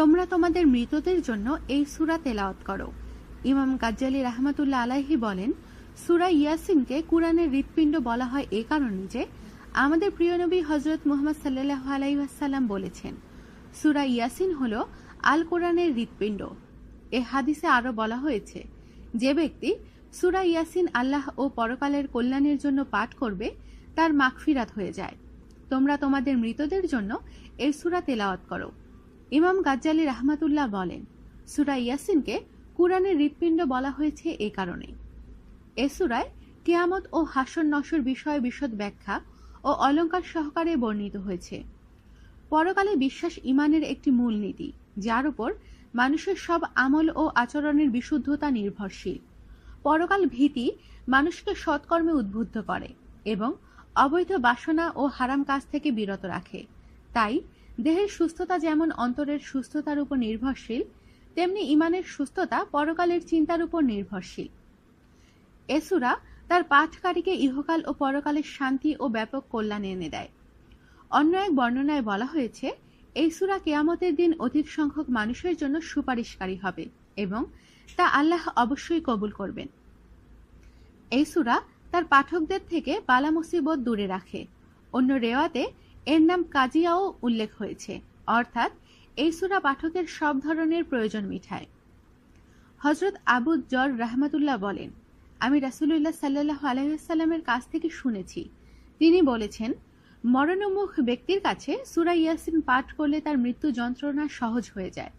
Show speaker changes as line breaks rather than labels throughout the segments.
তোমরা তোমাদের মৃতদের জন্য এই সুরা তেলাওয়াত করো। ইমাম গাজ্জালি রাহমাতুল্লাহ আলাহি বলেন, সুরা ইয়াসিনকে কুরআনের হৃৎপিণ্ড বলা হয় এ কারণে যে, আমাদের প্রিয় নবী হজরত মুহাম্মদ সাল্লাহ আলাইসাল্লাম বলেছেন, সুরা ইয়াসিন হল আল কোরআনের হৃৎপিণ্ড। এ হাদিসে আরও বলা হয়েছে, যে ব্যক্তি সুরা ইয়াসিন আল্লাহ ও পরকালের কল্যাণের জন্য পাঠ করবে, তার মাগফিরাত হয়ে যায়। তোমরা তোমাদের মৃতদের জন্য এই সুরা তেলাওয়াত করো। ইমাম গাজ্জালি রাহমাতুল্লাহ বলেন, সুরা ইয়াসিনকে কুরআনের হৃৎপিণ্ড বলা হয়েছে এ কারণে এ সুরায় কেয়ামত ও হাসন নসর বিষয়ে বিশদ ব্যাখ্যা ও অলঙ্কার সহকারে বর্ণিত হয়েছে। পরকালে বিশ্বাস ইমানের একটি মূলনীতি যার উপর মানুষের সব আমল ও আচরণের বিশুদ্ধতা নির্ভরশীল। পরকাল ভীতি মানুষকে সৎকর্মে উদ্বুদ্ধ করে এবং অবৈধ বাসনা ও হারাম কাজ থেকে বিরত রাখে। তাই দেহের সুস্থতা যেমন অন্তরের সুস্থতার উপর নির্ভরশীল, তেমনি ইমানের সুস্থতা পরকালের চিন্তার উপর নির্ভরশীল। এসুরা তার পাঠকারীকে ইহকাল ও পরকালের শান্তি ও ব্যাপক কল্যাণ এনে দেয়। অন্য এক বর্ণনায় বলা হয়েছে এই সুরা কেয়ামতের দিন অধিক সংখ্যক মানুষের জন্য সুপারিশকারী হবে এবং তা আল্লাহ অবশ্যই কবুল করবেন। এই সুরা তার পাঠকদের থেকে বালা মুসিবত দূরে রাখে। অন্য রেওয়াতে এর নাম কাজিয়াও উল্লেখ হয়েছে, অর্থাৎ এই সুরা পাঠকের সব ধরনের প্রয়োজন মিঠায়। হজরত আবু জর রাহমাতুল্লাহ বলেন, আমি রাসুলুল্লাহ সাল্লাহ আলহামের কাছ থেকে শুনেছি। তিনি বলেছেন, মরণোন্মুখ ব্যক্তির কাছে সুরা ইয়াসিন পাঠ করলে তার মৃত্যু যন্ত্রণা সহজ হয়ে যায়।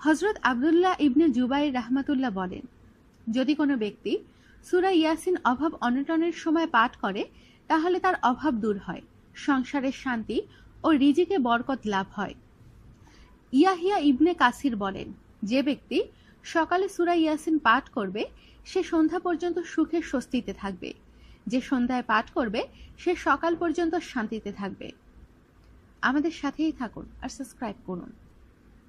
হজরত আবদুল্লাহ ইবনে জুবাই রাহমাতুল্লাহ বলেন, যদি কোনো ব্যক্তি সুরা ইয়াসিন অভাব অনটনের সময় পাঠ করে, তাহলে তার অভাব দূর হয়। সংসারের শান্তি ও রিজিকে বরকত লাভ হয়। ইয়াহিয়া ইবনে কাসির বলেন, যে ব্যক্তি সকালে সুরা ইয়াসিন পাঠ করবে, সে সন্ধ্যা পর্যন্ত সুখে স্বস্তিতে থাকবে। যে সন্ধ্যায় পাঠ করবে, সে সকাল পর্যন্ত শান্তিতে থাকবে। আমাদের সাথেই থাকুন আর সাবস্ক্রাইব করুন।